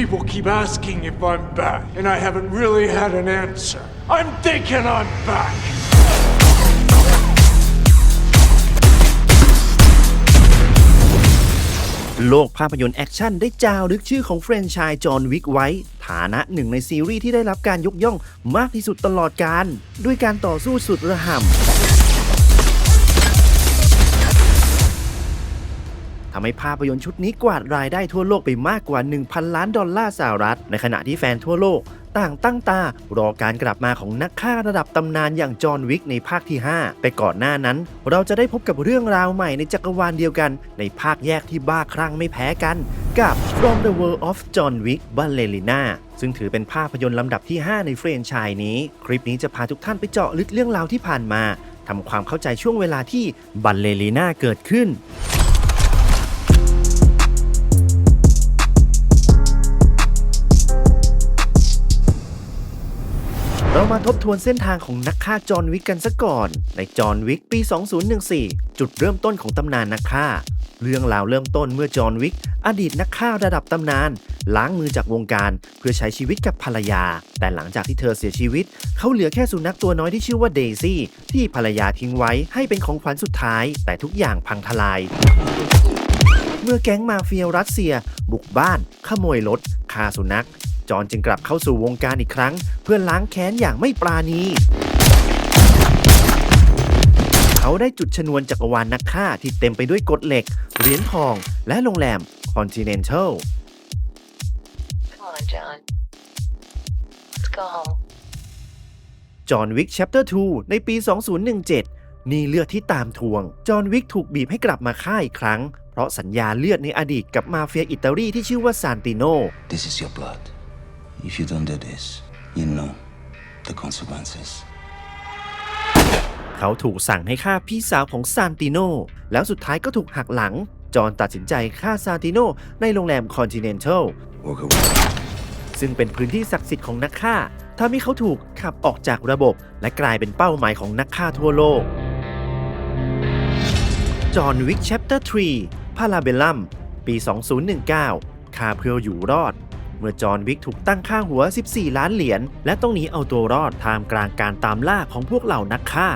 People keep asking if I'm back, and I haven't really had an answer. I'm thinking I'm back. โลกภาพยนตร์แอคชั่นได้จารึกชื่อของแฟรนชส์จอห์นวิกไว้ ฐานะหนึ่งในซีรีส์ที่ได้รับการยกย่องมากที่สุดตลอดการ ด้วยการต่อสู้สุดระห่ำ ทำให้ภาพยนตร์ชุดนี้กวาดรายได้ทั่วโลกไปมากกว่า 1,000 ล้านดอลลาร์สหรัฐ ในขณะที่แฟนทั่วโลกต่างตั้งตารอการกลับมาของนักฆ่าระดับตำนานอย่างจอห์นวิกในภาคที่5ไปก่อนหน้านั้น เราจะได้พบกับเรื่องราวใหม่ในจักรวาลเดียวกัน ในภาคแยกที่บ้าคลั่งไม่แพ้กัน กับ From the World of John Wick Ballerina ซึ่งถือเป็นภาพยนตร์ลำดับที่ 5 ในเฟรนไชส์นี้ คลิปนี้จะพาทุกท่านไปเจาะลึกเรื่องราวที่ผ่านมาทำความเข้าใจช่วงเวลาที่บัลเลรีนาเกิดขึ้น เรามาทบทวนเส้นทางของนักฆ่าจอห์นวิกกันซะก่อน ในจอห์นวิกปี 2014 จุดเริ่มต้นของตำนานนักฆ่า เรื่องราวเริ่มต้นเมื่อจอห์นวิก อดีตนักฆ่าระดับตำนาน ล้างมือจากวงการเพื่อใช้ชีวิตกับภรรยา แต่หลังจากที่เธอเสียชีวิต เขาเหลือแค่สุนัขตัวน้อยที่ชื่อว่าเดซี่ที่ภรรยาทิ้งไว้ให้เป็นของขวัญสุดท้าย แต่ทุกอย่างพังทลายเมื่อแก๊งมาเฟียรัสเซีย บุกบ้าน ขโมยรถฆ่าสุนัข จอห์นจึงกลับเข้าสู่วงการอีกครั้ง เพื่อล้างแค้นอย่างไม่ปราณี เขาได้จุดชนวนจักรวาลนักฆ่าที่เต็มไปด้วยกฎเหล็ก เหรียญทอง และโรงแรม Continental Come on, John. Let's go home. จอห์นวิก Chapter 2ในปี 2017 นี่เลือดที่ตามทวง จอห์นวิกถูกบีบให้กลับมาฆ่าอีกครั้ง เพราะสัญญาเลือดในอดีตกับมาเฟียอิตาลีที่ชื่อว่าซานติโน This is your blood. If you don't do this, you know the consequences. เขาถูกสั่งให้ฆ่าพี่สาวของซานติโน แล้วสุดท้ายก็ถูกหักหลัง จอห์นตัดสินใจฆ่าซานติโนในโรงแรมคอนติเนนทัล Walk away. ซึ่งเป็นพื้นที่ศักดิ์สิทธิ์ของนักฆ่าทำให้เขาถูกขับออกจากระบบ และกลายเป็นเป้าหมายของนักฆ่าทั่วโลก จอห์นวิก Chapter 3พาราเบลลัม ปี 2019ฆ่าเพื่ออยู่รอดเมื่อจอห์นวิกถูกตั้งค่าหัว 14 ล้านเหรียญและต้องหนีเอาตัวรอดท่ามกลางการตามล่าของพวกเหล่านักฆ่า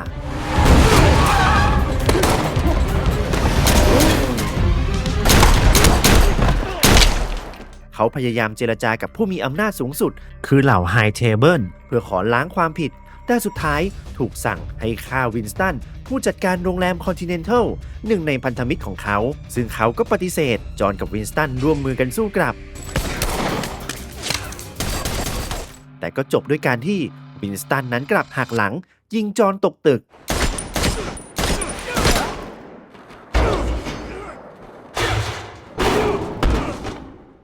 เขาพยายามเจรจากับผู้มีอำนาจสูงสุด คือเหล่าไฮเทเบิลเพื่อขอล้างความผิด แต่สุดท้ายถูกสั่งให้ฆ่าวินสตัน ผู้จัดการโรงแรมคอนติเนนทัลหนึ่งในพันธมิตรของเขา ซึ่งเขาก็ปฏิเสธ จอห์นกับวินสตันร่วมมือกันสู้กลับ แต่ก็จบด้วยการที่วินสตันนั้นกลับหักหลัง ยิงจอห์นตกตึก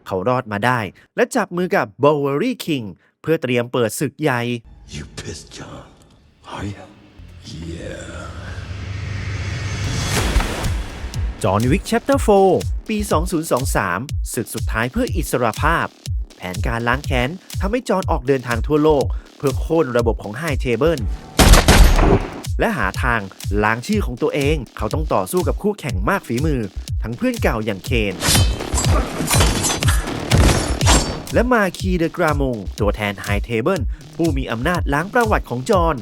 เขารอดมาได้ และจับมือกับ b o w e r y King เพื่อเตรียมเปิดศึกใหญ่ You pissed, John. Are you? Yeah. จอห์นวิก Chapter 4ปี 2023ศึกสุดท้ายเพื่ออิสรภาพแผ นการล้างแค้นทำให้จอห์นออกเดินทางทั่วโลก เพื่อโค่นระบบของไฮเทเบิลและหาทางล้างชื่อของตัวเอง เขาต้องต่อสู้กับคู่แข่งมากฝีมือ ทั้งเพื่อนเก่าอย่างเคน และมาคีเดกรามง ตัวแทนไฮเทเบิลผู้มีอำนาจล้างประวัติของจอห์น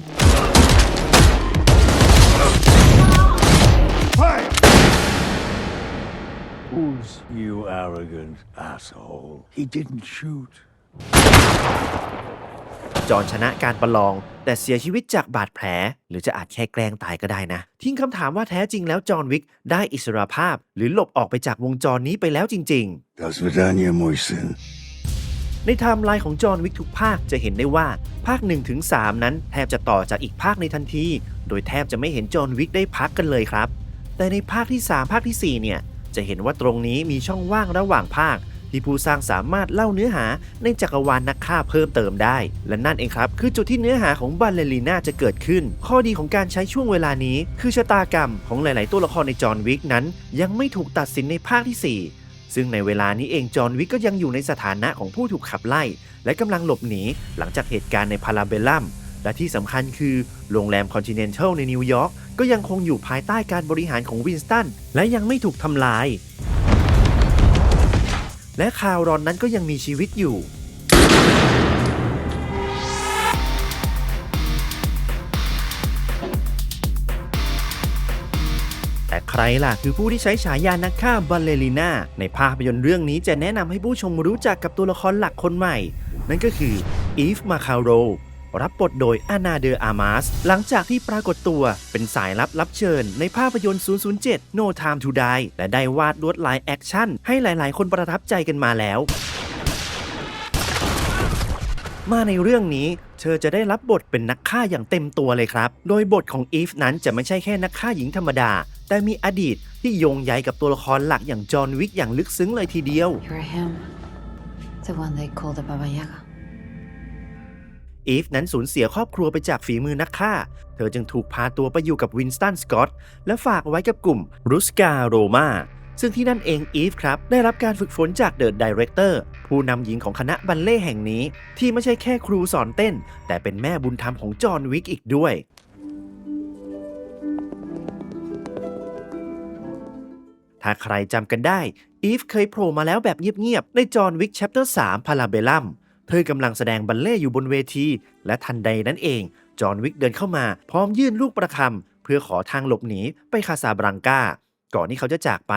Who's you arrogant asshole? He didn't shoot. จอห์นชนะการประลอง แต่เสียชีวิตจากบาดแผล หรือจะอาจแค่แกล้งตายก็ได้นะ ทิ้งคำถามว่าแท้จริงแล้วจอห์นวิกได้อิสรภาพ หรือหลบออกไปจากวงจรนี้ไปแล้วจริงๆ das ในไทม์ไลน์ของจอห์นวิกทุกภาคจะเห็นได้ว่าภาค1ถึง3นั้นแทบจะต่อจากอีกภาคในทันที โดยแทบจะไม่เห็นจอห์นวิกได้พักกันเลยครับ แต่ในภาคที่ 3 ภาคทีสี่4เนี่ย จะเห็นว่าตรงนี้มีช่องว่างระหว่างภาค ที่ผู้สร้างสามารถเล่าเนื้อหาในจักรวาลนักฆ่าเพิ่มเติมได้ และนั่นเองครับ คือจุดที่เนื้อหาของบัลเลรีน่าจะเกิดขึ้น ข้อดีของการใช้ช่วงเวลานี้ คือชะตากรรมของหลาย ๆ ตัวละครในจอห์นวิกนั้น ยังไม่ถูกตัดสินในภาคทีสี่4ซึ่งในเวลานี้เองจอห์นวิกก็ยังอยู่ในสถานะของผู้ถูกขับไล่ และกำลังหลบหนีหลังจากเหตุการณ์ในพาราเบลัม และที่สำคัญคือโรงแรมคอนติเนนทัลในนิวยอร์กก็ยังคงอยู่ภายใต้การบริหารของวินสตันและยังไม่ถูกทำลาย และคาวรอนนั้นก็ยังมีชีวิตอยู่แต่ใครล่ะคือผู้ที่ใช้ฉายานักฆ่าบัลเลริน่าในภาพยนตร์เรื่องนี้จะแนะนำให้ผู้ชมรู้จักกับตัวละครหลักคนใหม่ นั่นก็คืออีฟมาคาโร รับบทโดยอานาเดอร์อามาส หลังจากที่ปรากฏตัวเป็นสายลับรับเชิญ ในภาพยนตร์ 007 No Time to Die และได้วาดลวดลายแอคชั่น ให้หลาย ๆ คนประทับใจกันมาแล้ว มาในเรื่องนี้เธอจะได้รับบทเป็นนักฆ่าอย่างเต็มตัวเลยครับ โดยบทของอีฟนั้นจะไม่ใช่แค่นักฆ่าหญิงธรรมดา แต่มีอดีตที่โยงใยกับตัวละครหลักอย่างจอห์นวิกอย่างลึกซึ้งเลยทีเดียว You're him. The one they call the Baba Yaga. อีฟนั้นสูญเสียครอบครัวไปจากฝีมือนักฆ่า เธอจึงถูกพาตัวไปอยู่กับวินสตันสกอตและฝากไว้กับกลุ่มรุสกาโรมาซึ่งที่นั่นเองอีฟครับ ได้รับการฝึกฝนจากเดอะดีเรคเตอร์ผู้นำหญิงของคณะบัลเล่แห่งนี้ ที่ไม่ใช่แค่ครูสอนเต้น แต่เป็นแม่บุญธรรมของจอห์นวิกอีกด้วย ถ้าใครจำกันได้อีฟเคยโผล่มาแล้วแบบเงียบ ๆ ในจอห์นวิก Chapter 3พาราเบลัม เธอกำลังแสดงบัลเล่ต์อยู่บนเวที และทันใดนั้นเอง จอห์นวิกเดินเข้ามา พร้อมยื่นลูกประคำเพื่อขอทางหลบหนีไปคาซาบรังกาก่อนที่เขาจะจากไป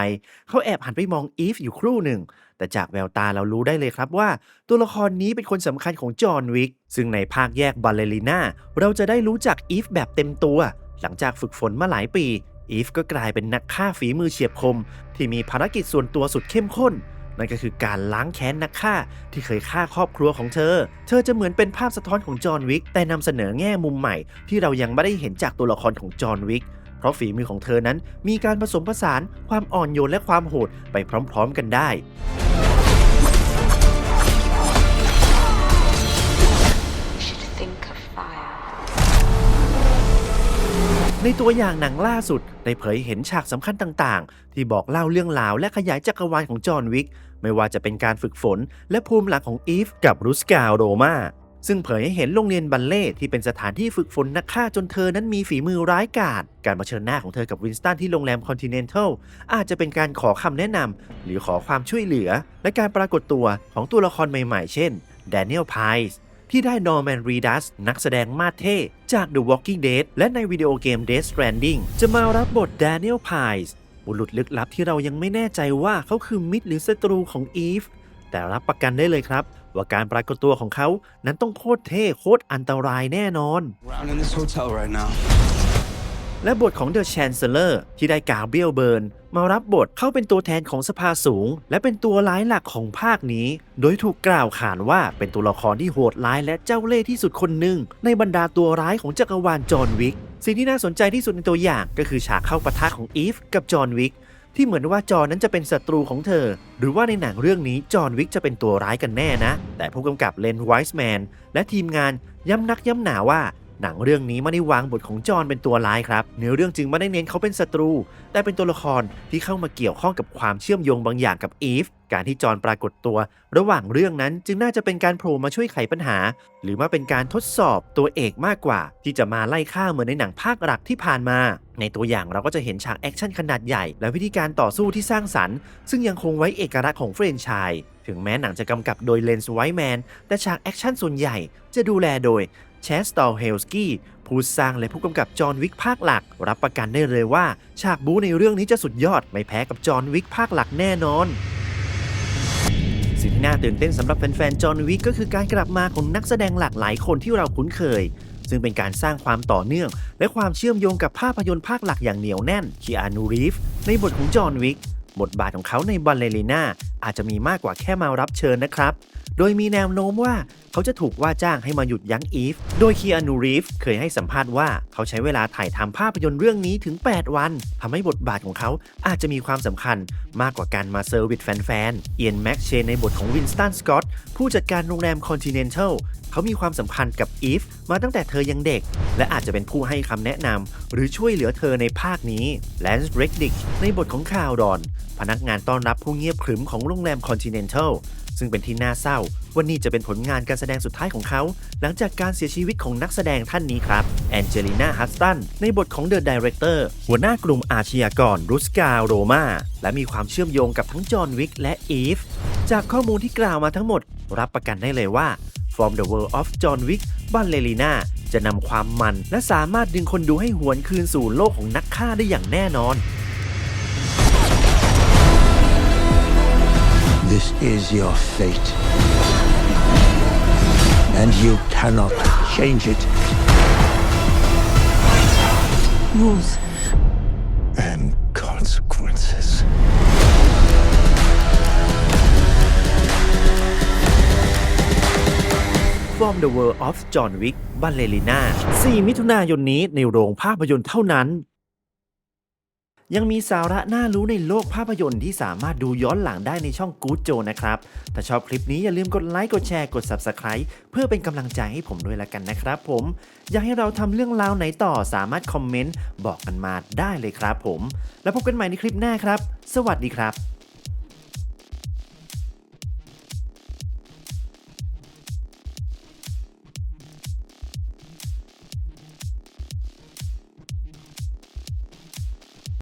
เขาแอบหันไปมองอีฟอยู่ครู่หนึ่ง แต่จากแววตาเรารู้ได้เลยครับว่า ตัวละครนี้เป็นคนสำคัญของจอห์นวิก ซึ่งในภาคแยกบัลเลริน่าเราจะได้รู้จักอีฟแบบเต็มตัว หลังจากฝึกฝนมาหลายปี อีฟก็กลายเป็นนักฆ่าฝีมือเฉียบคม ที่มีภารกิจส่วนตัวสุดเข้มข้น นั่นก็คือการล้างแค้นนักฆ่าที่เคยฆ่าครอบครัวของเธอ เธอจะเหมือนเป็นภาพสะท้อนของจอห์นวิกแต่นำเสนอแง่มุมใหม่ ที่เรายังไม่ได้เห็นจากตัวละครของจอห์นวิกเพราะฝีมือของเธอนั้นมีการผสมผสานความอ่อนโยนและความโหดไปพร้อมๆกันได้ You should think of fire. ในตัวอย่างหนังล่าสุด ได้เผยเห็นฉากสำคัญต่างๆ ที่บอกเล่าเรื่องราวและขยายจักรวาลของจอห์นวิก ไม่ว่าจะเป็นการฝึกฝน และภูมิหลังของอีฟกับรุสกาโรมาซึ่งเผยให้เห็นโรงเรียนบัลเล่ที่เป็นสถานที่ฝึกฝนนักฆ่าจนเธอนั้นมีฝีมือร้ายกาจ การมาเผชิญหน้าของเธอกับวินสตันที่โรงแรมคอนติเนนทัลอาจจะเป็นการขอคำแนะนำหรือขอความช่วยเหลือ และการปรากฏตัวของตัวละครใหม่ๆ เช่นแดเนียลไพส์ที่ได้นอร์แมนรีดัสนักแสดงมาเท่จาก The Walking Dead และในวิดีโอเกม Death Stranding จะมารับบท Daniel Pines บุรุษลึกลับที่เรายังไม่แน่ใจว่าเขาคือมิตรหรือศัตรูของอีฟ แต่รับประกันได้เลยครับ ว่าการปรากฏตัวของเขานั้นต้องโคตรเท่โคตรอันตรายแน่นอน I'm in this hotel right now. และบทของ The Chancellor ที่ได้กาเบรียลเบิร์น มารับบทเขาเป็นตัวแทนของสภาสูง และเป็นตัวร้ายหลักของภาคนี้ โดยถูกกล่าวขานว่าเป็นตัวละครที่โหดร้ายและเจ้าเล่ห์ที่สุดคนหนึ่งในบรรดาตัวร้ายของจักรวาลจอห์นวิก สิ่งที่น่าสนใจที่สุดในตัวอย่างก็คือฉากเข้าปะทะของอีฟกับจอห์นวิกที่เหมือนว่าจอห์นนั้นจะเป็นศัตรูของเธอ หรือว่าในหนังเรื่องนี้จอห์นวิกจะเป็นตัวร้ายกันแน่นะ แต่ผู้กำกับเลนไวส์แมนและทีมงานย้ำนักย้ำหนาว่า หนังเรื่องนี้ไม่ได้วางบทของจอห์นเป็นตัวร้ายครับ เนื้อเรื่องจึงไม่ได้เน้นเขาเป็นศัตรู แต่เป็นตัวละครที่เข้ามาเกี่ยวข้องกับความเชื่อมโยงบางอย่างกับอีฟ การที่จอห์นปรากฏตัว ระหว่างเรื่องนั้นจึงน่าจะเป็นการโผล่มาช่วยไขปัญหา หรือว่าเป็นการทดสอบตัวเอกมากกว่า ที่จะมาไล่ฆ่าเหมือนในหนังภาคหลักที่ผ่านมา ในตัวอย่างเราก็จะเห็นฉากแอคชั่นขนาดใหญ่ และวิธีการต่อสู้ที่สร้างสรรค์ซึ่งยังคงไว้เอกลักษณ์ของเฟรนไชส์ถึงแม้หนังจะกำกับโดยเลนส์ไวท์แมนแต่ฉากแอคชั่นส่วนใหญ่จะดูแลโดย แชสตอลเฮลสกี้ผู้สร้างและผู้กำกับจอห์นวิกภาคหลัก รับประกันได้เลยว่า ฉากบู๊ในเรื่องนี้จะสุดยอดไม่แพ้กับจอห์นวิกภาคหลักแน่นอน สิ่งที่น่าตื่นเต้นสำหรับแฟนๆจอห์นวิกก็คือการกลับมาของนักแสดงหลากหลายคนที่เราคุ้นเคย ซึ่งเป็นการสร้างความต่อเนื่อง และความเชื่อมโยงกับภาพยนตร์ภาคหลักอย่างเหนียวแน่นคีอานูรีฟในบทของจอห์นวิกบทบาทของเขาในบัลเลริน่าอาจจะมีมากกว่าแค่มารับเชิญนะครับ โดยมีแนวโน้มว่าเขาจะถูกว่าจ้างให้มาหยุดยั้งอีฟ โดยคีอานูรีฟเคยให้สัมภาษณ์ว่าเขาใช้เวลาถ่ายทำภาพยนตร์เรื่องนี้ถึง 8 วัน ทำให้บทบาทของเขาอาจจะมีความสำคัญมากกว่าการมาเซอร์วิสแฟนๆ เอียนแม็กเชนในบทของวินสตันสกอตผู้จัดการโรงแรมคอนติเนนทัลเขามีความสัมพันธ์กับอีฟมาตั้งแต่เธอยังเด็ก และอาจจะเป็นผู้ให้คำแนะนำหรือช่วยเหลือเธอในภาคนี้แลนส์เรกดิกในบทของคาวดอน พนักงานต้อนรับผู้เงียบขรึมของโรงแรมคอนติเนนทัล ซึ่งเป็นที่น่าเศร้าว่านี่จะเป็นผลงานการแสดงสุดท้ายของเขา หลังจากการเสียชีวิตของนักแสดงท่านนี้ครับแองเจลิน่าฮัสตันในบทของเดอะดีเรคเตอร์หัวหน้ากลุ่มอาชญากรรุสกาโรมาและมีความเชื่อมโยงกับทั้งจอห์นวิกและอีฟจากข้อมูลที่กล่าวมาทั้งหมด รับประกันได้เลยว่า From the World of John Wick บัลเลรีนาจะนำความมัน และสามารถดึงคนดูให้หวนคืนสู่โลกของนักฆ่าได้อย่างแน่นอน This is your fate. And you cannot change it. Rules. And consequences. From the World of John Wick บัลเลรีนา4มิถุนายนนี้ในโรงภาพยนตร์เท่านั้น ยังมีสาระน่ารู้ในโลกภาพยนตร์ที่สามารถดูย้อนหลังได้ในช่อง Good j o นะครับ ถ้าชอบคลิปนี้อย่าลืมกดไลค์ กดแชร์ กด Subscribe เพื่อเป็นกำลังใจให้ผมด้วยละกันนะครับผม อยากให้เราทำเรื่องราวไหนต่อสามารถคอมเมนต์บอกกันมาได้เลยครับผม แล้วพบกันใหม่ในคลิปหน้าครับ สวัสดีครับ